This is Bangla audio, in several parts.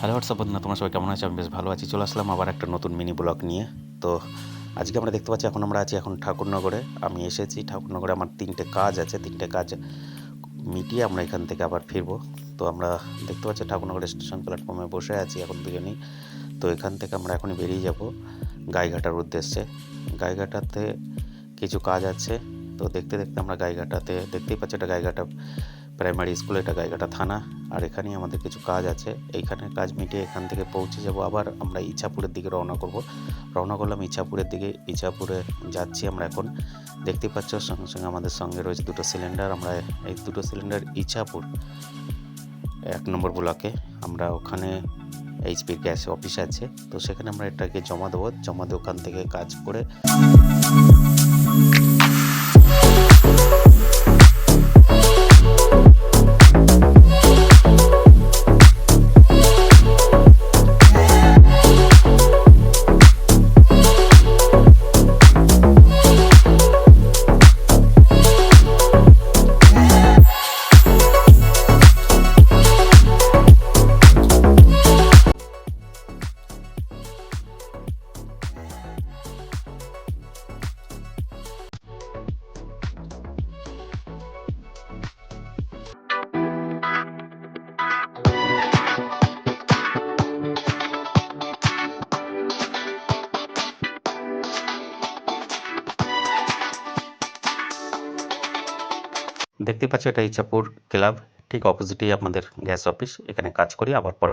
হ্যালো হোয়াটসঅ্যাপ বন্ধুরা? তোমরা সবাই কেমন আছো? আমি বেশ ভালো আছি। চলে আসলাম আবার একটা নতুন মিনি ব্লগ নিয়ে। তো আজকে আমরা দেখতে পাচ্ছি, এখন আমরা আছি এখন ঠাকুরনগরে। আমি এসেছি, ঠাকুরনগরে আমার তিনটে কাজ আছে। তিনটে কাজ মিটিয়ে আমরা এখান থেকে আবার ফিরবো। তো আমরা দেখতে পাচ্ছি, ঠাকুরনগর স্টেশন প্ল্যাটফর্মে বসে আছি এখন দুজনেই। তো এখান থেকে আমরা এখনই বেরিয়ে যাব গাইঘাটার উদ্দেশ্যে। গাইঘাটাতে কিছু কাজ আছে। তো দেখতে দেখতে আমরা গাইঘাটাতে, দেখতেই পাচ্ছি এটা গাইঘাটা প্রাইমারি স্কুল, এটা গাইঘাটা থানা। আর এখানেই আমাদের কিছু কাজ আছে। এইখানে কাজ মিটিয়ে এখান থেকে পৌঁছে যাব। আবার আমরা ইছাপুরের দিকে রওনা করব। রওনা করলাম ইছাপুরের দিকে। ইছাপুরে যাচ্ছি আমরা এখন। দেখতে পাচ্ছ, সঙ্গে সঙ্গে আমাদের সঙ্গে রয়েছে দুটো সিলিন্ডার আমরা এই দুটো সিলিন্ডার ইছাপুর, এক নম্বর ব্লকে। আমরা ওখানে এইচপির গ্যাস অফিস আছে। তো সেখানে আমরা এটাকে জমা দেবো। জমা দিয়ে ওখান থেকে কাজ করে দেখতে পাচ্ছি, এটা ইচ্ছাপুর ক্লাব। ঠিক অপোজিটেই আমাদের গ্যাস অফিস। এখানে কাজ করি, আবার পরে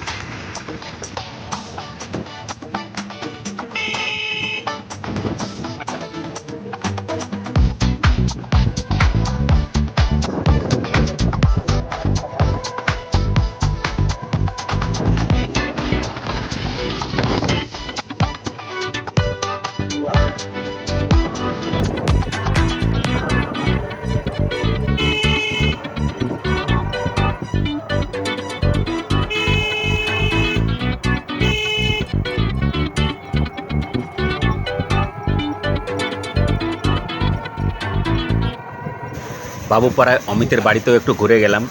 বাবুপাড়ায় অমিতের বাড়িতেও একটু ঘুরে গেলাম।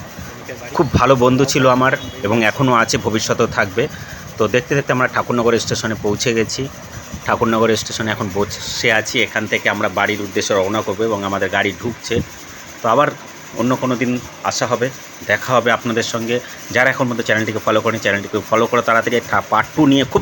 খুব ভালো বন্ধু ছিল আমার এবং এখনও আছে, ভবিষ্যতেও থাকবে। তো দেখতে দেখতে আমরা ঠাকুরনগর স্টেশনে পৌঁছে গেছি। ঠাকুরনগর স্টেশনে এখন বসে আছি, এখান থেকে আমরা বাড়ির উদ্দেশ্যে রওনা করব এবং আমাদের গাড়ি ঢুকছে। তো আবার অন্য কোনো দিন আসা হবে, দেখা হবে আপনাদের সঙ্গে। যারা এখন মধ্যে চ্যানেলটিকে ফলো করেন, চ্যানেলটিকে ফলো করে, তাড়াতাড়ি পার্ট টু নিয়ে খুব